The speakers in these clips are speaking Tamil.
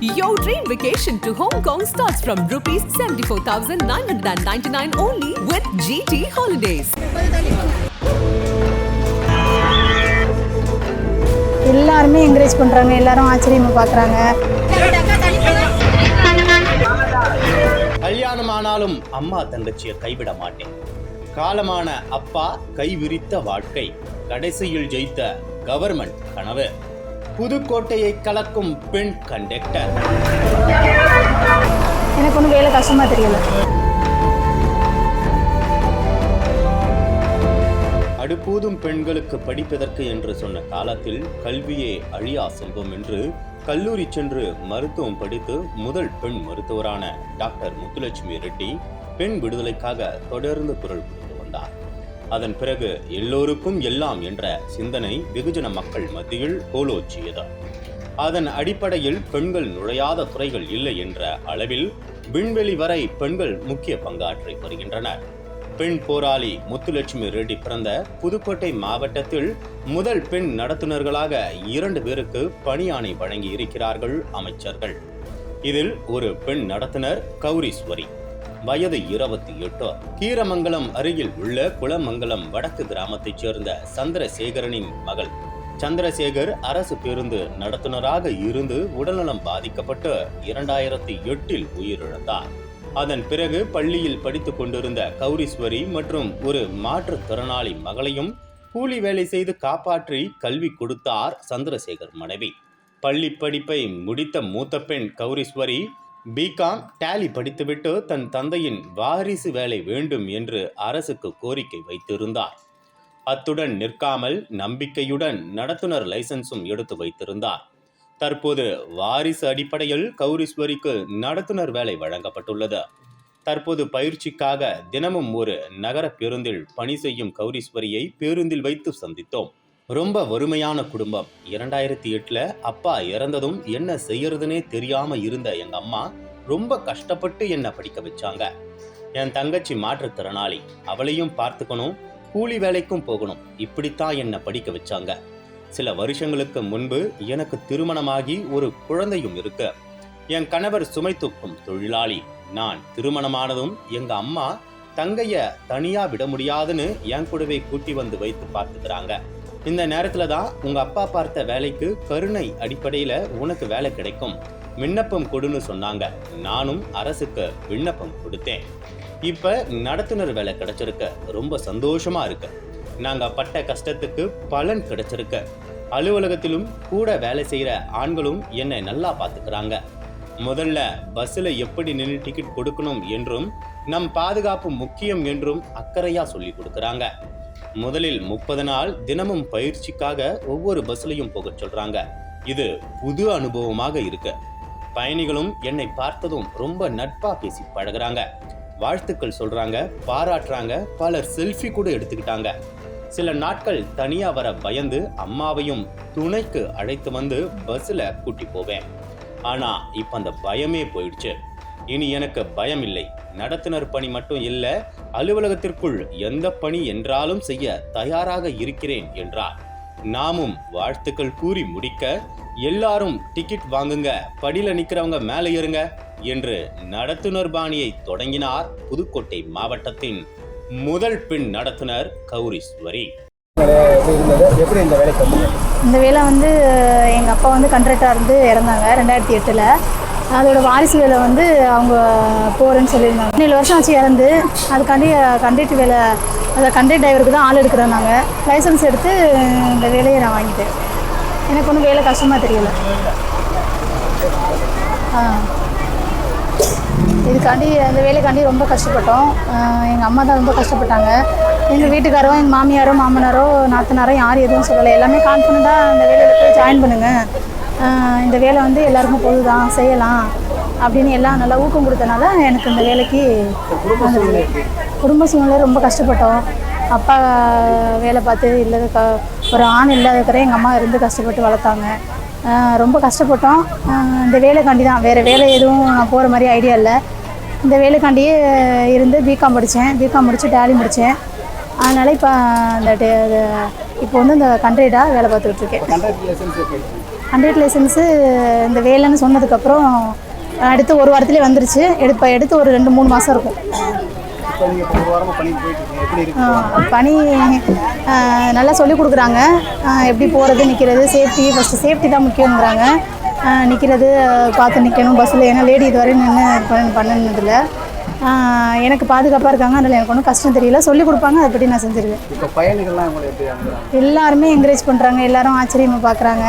Your dream vacation to Hong Kong starts from rupees 74,999 only with GT Holidays. எல்லாருமே என்கரேஜ் பண்ணுறாங்க எல்லாரும் ஆச்சரியமாக பார்க்குறாங்க கல்யாணமானாலும் அம்மா தங்கச்சியை கைவிட மாட்டேன். காலமான அப்பா கைவிரித்த வாழ்க்கை. கடைசியில் ஜெயித்த கவர்மெண்ட் கனவு. புதுக்கோட்டையை கலக்கும் பெண் கண்டக்டர் எனக்கு ஒன்றும் வேலை கஷ்டமாக தெரியல. அடுப்பூதும் பெண்களுக்கு படிப்பதற்கு என்று சொன்ன காலத்தில் கல்வியே அழியா செல்வம் என்று கல்லூரி சென்று மருத்துவம் படித்து முதல் பெண் மருத்துவரான டாக்டர் முத்துலட்சுமி ரெட்டி பெண் விடுதலைக்காக தொடர்ந்து குரல் கொடுத்து வந்தார். அதன் பிறகு எல்லோருக்கும் எல்லாம் என்ற சிந்தனை வெகுஜன மக்கள் மத்தியில் கோலோச்சியது. அதன் அடிப்படையில் பெண்கள் நுழையாத துறைகள் இல்லை என்ற அளவில் விண்வெளி வரை பெண்கள் முக்கிய பங்காற்றி வருகின்றனர். பெண் போராளி முத்துலட்சுமி ரெட்டி பிறந்த புதுக்கோட்டை மாவட்டத்தில் முதல் பெண் நடத்துனர்களாக இரண்டு பேருக்கு பணியாணை வழங்கி இருக்கிறார்கள் அமைச்சர்கள். இதில் ஒரு பெண் நடத்துனர் கௌரீஸ்வரி. வயது இருபத்தி எட்டு கீரமங்கலம் அருகில் உள்ள குளமங்கலம் வடக்கு கிராமத்தைச் சேர்ந்த சந்திரசேகரனின் மகள். சந்திரசேகர் அரசு பேருந்து நடத்துனராக இருந்து உடல்நலம் பாதிக்கப்பட்டு இரண்டாயிரத்தி எட்டில் உயிரிழந்தார். அதன் பிறகு பள்ளியில் படித்துக் கொண்டிருந்த கௌரீஸ்வரி மற்றும் ஒரு மாற்றுத்திறனாளி மகளையும் கூலி வேலை செய்து காப்பாற்றி கல்வி கொடுத்தார் சந்திரசேகர் மனைவி. பள்ளி படிப்பை முடித்த மூத்த பெண் கௌரீஸ்வரி பிகாம் டேலி படித்துவிட்டு தன் தந்தையின் வாரிசு வேலை வேண்டும் என்று அரசுக்கு கோரிக்கை வைத்திருந்தார். அத்துடன் நிற்காமல் நம்பிக்கையுடன் நடத்துனர் லைசன்ஸும் எடுத்து வைத்திருந்தார். தற்போது வாரிசு அடிப்படையில் கௌரீஸ்வரிக்கு நடத்துனர் வேலை வழங்கப்பட்டுள்ளது. தற்போது பயிற்சிக்காக தினமும் ஒரு நகர பேருந்தில் பணி செய்யும் கௌரீஸ்வரியை பேருந்தில் வைத்து சந்தித்தோம். ரொம்ப வறுமையான குடும்பம். இரண்டாயிரத்தி எட்டில் அப்பா இறந்ததும் என்ன செய்யறதுனே தெரியாமல் இருந்த எங்க அம்மா ரொம்ப கஷ்டப்பட்டு என்னை படிக்க வச்சாங்க. என் தங்கச்சி மாற்றுத்திறனாளி அவளையும் பார்த்துக்கணும் கூலி வேலைக்கும் போகணும். இப்படித்தான் என்னை படிக்க வச்சாங்க. சில வருஷங்களுக்கு முன்பு எனக்கு திருமணமாகி ஒரு குழந்தையும் இருக்கு. என் கணவர் சுமை தூக்கும் தொழிலாளி. நான் திருமணமானதும் எங்க அம்மா தங்கைய தனியா விட முடியாதுன்னு என் கூடவே கூட்டி வந்து வைத்து பார்த்துக்கிறாங்க. இந்த நேரத்துல தான் உங்க அப்பா பார்த்த வேலைக்கு கருணை அடிப்படையில உனக்கு வேலை கிடைக்கும். விண்ணப்பம் கொடுன்னு சொன்னாங்க. நானும் அரசுக்கு விண்ணப்பம் கொடுத்தேன். இப்ப நடத்துனர் வேலை கிடைச்சிருக்கு. ரொம்ப சந்தோஷமா இருக்கு. நாங்க பட்ட கஷ்டத்துக்கு பலன் கிடைச்சிருக்கு. அலுவலகத்திலும் கூட வேலை செய்கிற ஆண்களும் என்னை நல்லா பார்த்துக்கிறாங்க முதல்ல பஸ்ஸில் எப்படி நின்று டிக்கெட் கொடுக்கணும் என்றும் நம் பாதுகாப்பு முக்கியம் என்றும் அக்கறையாக சொல்லி கொடுக்குறாங்க. முதலில் முப்பது நாள் தினமும் பயிற்சிக்காக ஒவ்வொரு பஸ்லையும் போக சொல்றாங்க. இது புது அனுபவமாக இருக்கு. பயணிகளும் என்னை பார்த்ததும் ரொம்ப நட்பா பேசி பழகுறாங்க. வாழ்த்துக்கள் சொல்றாங்க பாராட்டுறாங்க பலர் செல்ஃபி கூட எடுத்துக்கிட்டாங்க. சில நாட்கள் தனியா வர பயந்து அம்மாவையும் துணைக்கு அழைத்து வந்து பஸ்ல கூட்டி போவேன். ஆனா இப்ப அந்த பயமே போயிடுச்சு. இனி எனக்கு பயம் இல்லை நடத்துனர் பணி மட்டும் இல்ல அலுவலகத்திற்குள் எந்த பணி என்றாலும் செய்ய தயாராக இருக்கிறேன் என்றார். நாமும் வாழ்த்துக்கள் கூறி முடிக்க எல்லாரும் டிக்கெட் வாங்குங்க படியில நிக்கிறவங்க மேலே ஏறுங்க என்று நடத்துனர் பாணியை தொடங்கினார் புதுக்கோட்டை மாவட்டத்தின் முதல் பெண் நடத்துனர் கௌரீஸ்வரி. இந்த இந்த வேலை வந்து எங்கள் அப்பா வந்து கண்ட்ராக்டாக இருந்து இறந்தாங்க ரெண்டாயிரத்தி எட்டில். அதோட வாரிசு வேலை வந்து அவங்க போகிறேன்னு சொல்லியிருந்தாங்க. ஏழு வருஷம் ஆச்சு இறந்து. அதுக்காண்டி கண்டக்டர் வேலை அதை கண்டக்டர் டிரைவருக்கு தான் ஆள் எடுக்கிறோம் நாங்கள் லைசன்ஸ் எடுத்து இந்த வேலையை நான் வாங்கிட்டேன். எனக்கு ஒன்றும் வேலை கஷ்டமாக தெரியல. ஆ. இதுக்காண்டி அந்த வேலைக்காண்டி ரொம்ப கஷ்டப்பட்டோம். எங்கள் அம்மா தான் ரொம்ப கஷ்டப்பட்டாங்க. எங்கள் வீட்டுக்காரோ எங்கள் மாமியாரோ மாமனாரோ நாத்தனாரோ யாரும் எதுவும் சொல்லலை. எல்லாமே கான்ஃபிடண்ட்டாக அந்த வேலையில் போய் ஜாயின் பண்ணுங்கள் இந்த வேலை வந்து எல்லாருக்கும் பொழுதுதான் செய்யலாம் அப்படின்னு எல்லாம் நல்லா ஊக்கம் கொடுத்தனால எனக்கு இந்த வேலைக்கு குடும்ப சூழ்நிலை ரொம்ப கஷ்டப்பட்டோம். அப்பா வேலை பார்த்து இல்லை க ஒரு ஆண் இல்லாதக்கிற எங்கள் அம்மா இருந்து கஷ்டப்பட்டு வளர்த்தாங்க. ரொம்ப கஷ்டப்பட்டோம். இந்த வேலைக்காண்டி தான் வேறு வேலை எதுவும் நான் போகிற மாதிரி ஐடியா இல்லை. இந்த வேலைக்காண்டியே இருந்து பிகாம் படித்தேன் பிகாம் முடித்து டேலி முடித்தேன் அதனால் இப்போ இந்த இப்போ வந்து இந்த கண்ட்ரேடாக வேலை பார்த்துக்கிட்டு இருக்கேன். கண்ட்ராக்ட் லைசன்ஸ் இந்த வேலைன்னு சொன்னதுக்கப்புறம் அடுத்து ஒரு வாரத்திலே வந்துருச்சு. எடுப்ப எடுத்து ஒரு ரெண்டு மூணு மாதம் இருக்கும். பணி நல்லா சொல்லி கொடுக்குறாங்க. எப்படி போகிறது நிற்கிறது சேஃப்டி ஃபஸ்ட்டு சேஃப்டி தான் முக்கியங்கிறாங்க நிற்கிறது பார்த்து நிற்கணும் பஸ்ஸில் ஏன்னா லேடி இதுவரை நின்று பண்ண பண்ணினதில்ல. எனக்கு பாதுகாப்பாக இருக்காங்க. அதில் எனக்கு ஒன்றும் கஷ்டம் தெரியல. சொல்லி கொடுப்பாங்க. அதை பற்றி நான் செஞ்சுருவேன். இப்போ பயணிகள்லாம் எல்லாருமே என்கரேஜ் பண்ணுறாங்க எல்லாரும் ஆச்சரியமாக பார்க்குறாங்க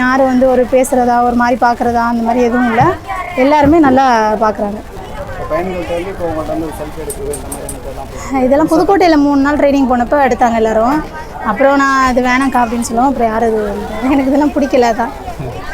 யாரும் வந்து ஒரு பேசுகிறதா ஒரு மாதிரி பார்க்குறதா அந்த மாதிரி எதுவும் இல்லை. எல்லாருமே நல்லா பார்க்குறாங்க இதெல்லாம் புதுக்கோட்டையில் மூணு நாள் ட்ரைனிங் போனப்போ எடுத்தாங்க எல்லாரும். அப்புறம் நான் இது வேணாம்க்கா அப்படின்னு சொல்லுவோம். அப்புறம் யாரும் இது எனக்கு இதெல்லாம் பிடிக்கல தான்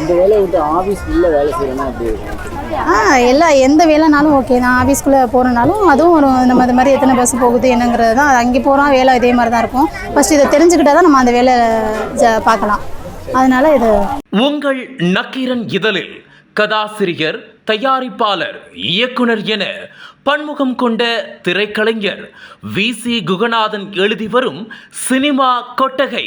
இந்த வேலையை விட்டு ஆஃபீஸ் உள்ள வேலை செய்யணும்னா எப்படி இருக்கும்? ஆ எல்லா எந்த வேலைனாலும் ஓகே தான். ஆஃபீஸ்க்குள்ளே போகிறனாலும் அதுவும் ஒரு நம்ம அது மாதிரி எத்தனை பஸ் போகுது என்னங்கிறது தான். அங்கே போகிறோம் வேலை இதே மாதிரி தான் இருக்கும். ஃபஸ்ட் இதை தெரிஞ்சுக்கிட்டா தான் நம்ம அந்த வேலை ஜ பார்க்கலாம். அதனால இது உங்கள் நக்கீரன் இதழில் கதாசிரியர் தயாரிப்பாளர் இயக்குனர் என பன்முகம் கொண்ட திரைக்கலைஞர் வி சி குகநாதன் எழுதி வரும் சினிமா கொட்டகை